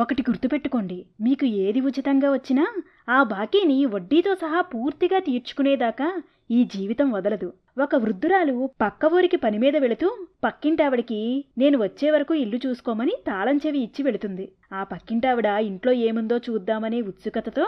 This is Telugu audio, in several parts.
ఒకటి గుర్తుపెట్టుకోండి. మీకు ఏది ఉచితంగా వచ్చినా ఆ బాకీని వడ్డీతో సహా పూర్తిగా తీర్చుకునేదాకా ఈ జీవితం వదలదు. ఒక వృద్ధురాలు పక్క ఊరికి పని మీద వెళుతూ పక్కింటావిడికి నేను వచ్చే వరకు ఇల్లు చూసుకోమని తాళం చెవి ఇచ్చి వెళుతుంది. ఆ పక్కింటావిడ ఇంట్లో ఏముందో చూద్దామనే ఉత్సుకతతో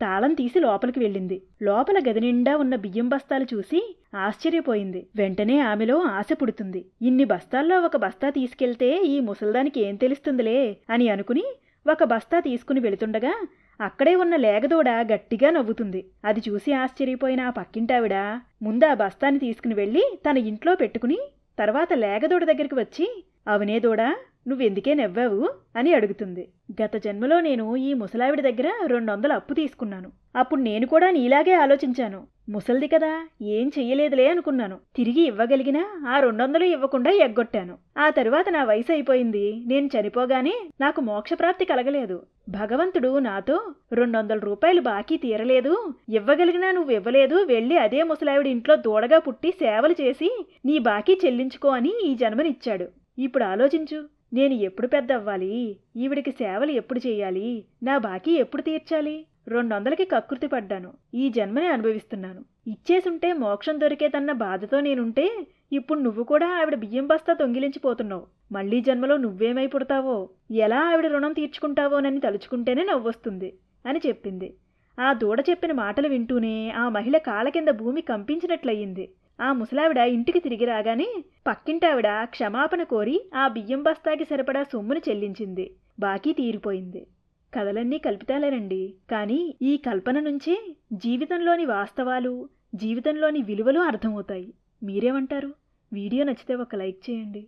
తాళం తీసి లోపలికి వెళ్ళింది. లోపల గది నిండా ఉన్న బియ్యం బస్తాలు చూసి ఆశ్చర్యపోయింది. వెంటనే ఆమెలో ఆశ పుడుతుంది. ఇన్ని బస్తాల్లో ఒక బస్తా తీసుకెళ్తే ఈ ముసల్దానికి ఏం తెలుస్తుందిలే అని అనుకుని ఒక బస్తా తీసుకుని వెళుతుండగా అక్కడే ఉన్న లేగదూడ గట్టిగా నవ్వుతుంది. అది చూసి ఆశ్చర్యపోయిన ఆ పక్కింటావిడ ముందు ఆ బస్తాని తీసుకుని వెళ్ళి తన ఇంట్లో పెట్టుకుని తర్వాత లేగదూడ దగ్గరికి వచ్చి అవునే దూడా నువ్వెందుకే నవ్వావు? అని అడుగుతుంది. గత జన్మలో నేను ఈ ముసలావిడ దగ్గర రెండు వందలు అప్పు తీసుకున్నాను. అప్పుడు నేను కూడా నీలాగే ఆలోచించాను. ముసల్ది కదా ఏం చెయ్యలేదులే అనుకున్నాను. తిరిగి ఇవ్వగలిగినా ఆ రెండు వందలు ఇవ్వకుండా ఎగ్గొట్టాను. ఆ తరువాత నా వయసు అయిపోయింది. నేను చనిపోగానే నాకు మోక్షప్రాప్తి కలగలేదు. భగవంతుడు నాతో రెండు వందల రూపాయలు బాకీ తీరలేదు. ఇవ్వగలిగినా నువ్వు ఇవ్వలేదు. వెళ్ళి అదే ముసలావిడి ఇంట్లో దూడగా పుట్టి సేవలు చేసి నీ బాకీ చెల్లించుకో అని ఈ జన్మనిచ్చాడు. ఇప్పుడు ఆలోచించు. నేను ఎప్పుడు పెద్ద అవ్వాలి ఈవిడికి సేవలు ఎప్పుడు చేయాలి? నా బాకీ ఎప్పుడు తీర్చాలి? రెండు వందలకి కకృతి పడ్డాను. ఈ జన్మని అనుభవిస్తున్నాను. ఇచ్చేసుంటే మోక్షం దొరికేదన్న బాధతో నేనుంటే ఇప్పుడు నువ్వు కూడా ఆవిడ బియ్యం బస్తా తొంగిలించిపోతున్నావు మళ్ళీ జన్మలో నువ్వేమై పుడతావో ఎలా ఆవిడ రుణం తీర్చుకుంటావోనని తలుచుకుంటేనే నవ్వొస్తుంది అని చెప్పింది. ఆ దూడ చెప్పిన మాటలు వింటూనే ఆ మహిళ కాళ్ళ కింద భూమి కంపించినట్లయింది. ఆ ముసలావిడ ఇంటికి తిరిగి రాగానే పక్కింటావిడ క్షమాపణ కోరి ఆ బియ్యం బస్తాకి సరిపడా సొమ్మును చెల్లించింది. బాకీ తీరిపోయింది. కథలన్నీ కల్పితాలేనండి. కానీ ఈ కల్పన నుంచే జీవితంలోని వాస్తవాలు జీవితంలోని విలువలు అర్థమవుతాయి. మీరేమంటారు? వీడియో నచ్చితే ఒక లైక్ చేయండి.